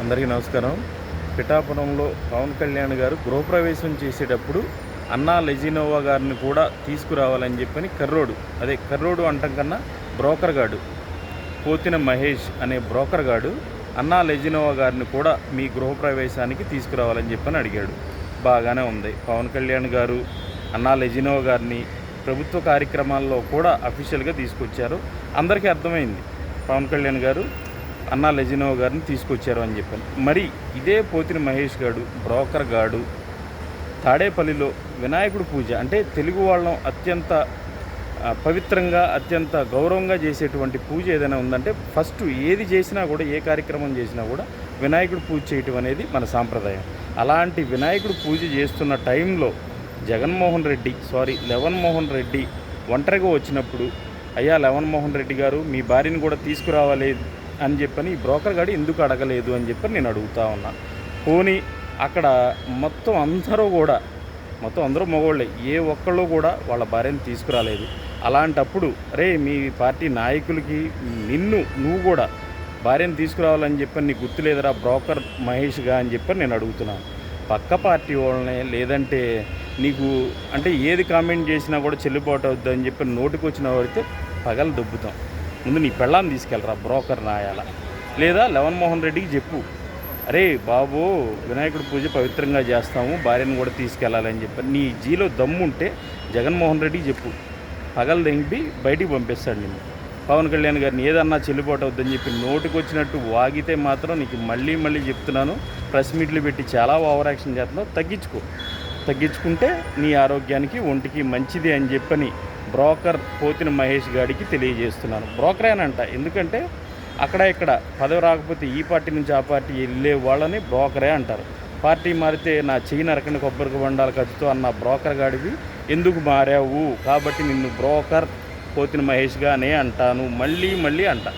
అందరికీ నమస్కారం. పిఠాపురంలో పవన్ కళ్యాణ్ గారు గృహప్రవేశం చేసేటప్పుడు అన్నా లెజినోవా గారిని కూడా తీసుకురావాలని చెప్పని కర్రోడు అదే కర్రోడు అంటం కన్నా బ్రోకర్ గాడు పోతిన మహేష్ అనే బ్రోకర్ గాడు అన్నా లెజినోవా గారిని కూడా మీ గృహప్రవేశానికి తీసుకురావాలని చెప్పని అడిగాడు. బాగానే ఉంది. పవన్ కళ్యాణ్ గారు అన్నా లెజినోవా గారిని ప్రభుత్వ కార్యక్రమాల్లో కూడా అఫీషియల్గా తీసుకొచ్చారు. అందరికీ అర్థమైంది. పవన్ కళ్యాణ్ గారు అన్నా లెజినో గారిని తీసుకొచ్చారు అని చెప్పాను. మరి ఇదే పోతిన మహేష్ గాడు బ్రోకర్ గాడు తాడేపల్లిలో వినాయకుడు పూజ అంటే తెలుగు వాళ్ళం అత్యంత పవిత్రంగా అత్యంత గౌరవంగా చేసేటువంటి పూజ ఏదైనా ఉందంటే ఫస్ట్ ఏది చేసినా కూడా ఏ కార్యక్రమం చేసినా కూడా వినాయకుడు పూజ చేయటం అనేది మన సాంప్రదాయం. అలాంటి వినాయకుడు పూజ చేస్తున్న టైంలో జగన్మోహన్ రెడ్డి సారీ లెవన్ మోహన్ రెడ్డి ఒంటరిగా వచ్చినప్పుడు అయ్యా లెవన్ మోహన్ రెడ్డి గారు మీ భార్యను కూడా తీసుకురావాలి అని చెప్పని ఈ బ్రోకర్ గాడు ఎందుకు అడగలేదు అని చెప్పి నేను అడుగుతా ఉన్నా. పోనీ అక్కడ మొత్తం అందరూ కూడా మొత్తం అందరూ మగవాళ్ళే ఏ ఒక్కళ్ళు కూడా వాళ్ళ భార్యని తీసుకురాలేదు. అలాంటప్పుడు రే మీ పార్టీ నాయకులకి నిన్ను నువ్వు కూడా భార్యను తీసుకురావాలని చెప్పని నీకు గుర్తులేదురా బ్రోకర్ మహేష్గా అని చెప్పని నేను అడుగుతున్నాను పక్క పార్టీ వాళ్ళని లేదంటే నీకు అంటే ఏది కామెంట్ చేసినా కూడా చెల్లుబాటు అవుద్ది అని చెప్పి నోటికి వచ్చిన వాడితే పగలు దొబ్బుతాం. ముందు నీ పెళ్ళాన్ని తీసుకెళ్ళరా బ్రోకర్ నాయాల. లేదా లవన్ మోహన్ రెడ్డికి చెప్పు. అరే బాబు వినాయకుడి పూజ పవిత్రంగా చేస్తాము భార్యను కూడా తీసుకెళ్ళాలని చెప్పి. నీ జీలో దమ్ముంటే జగన్మోహన్ రెడ్డికి చెప్పు. పగలు దెంపి బయటికి పంపిస్తాడు నిన్ను. పవన్ కళ్యాణ్ గారిని ఏదన్నా చెల్లుబాటు అవుద్దని చెప్పి నోటికి వచ్చినట్టు వాగితే మాత్రం నీకు మళ్ళీ మళ్ళీ చెప్తున్నాను. ప్రెస్ మీట్లు పెట్టి చాలా ఓవర్ యాక్షన్ చేస్తున్నావు. తగ్గించుకో. తగ్గించుకుంటే నీ ఆరోగ్యానికి ఒంటికి మంచిది అని చెప్పని బ్రోకర్ పోతిన మహేష్ గాడికి తెలియజేస్తున్నాను. బ్రోకరేనంట. ఎందుకంటే అక్కడ ఇక్కడ పదవి రాకపోతే ఈ పార్టీ నుంచి ఆ పార్టీ వెళ్ళే వాళ్ళని బ్రోకరే అంటారు. పార్టీ మారితే నా చెయ్యి నరకని కొబ్బరికి బండాలు కత్తుతో అన్న బ్రోకర్ గాడివి ఎందుకు మారావు? కాబట్టి నిన్ను బ్రోకర్ పోతిన మహేష్గానే అంటాను. మళ్ళీ మళ్ళీ అంట.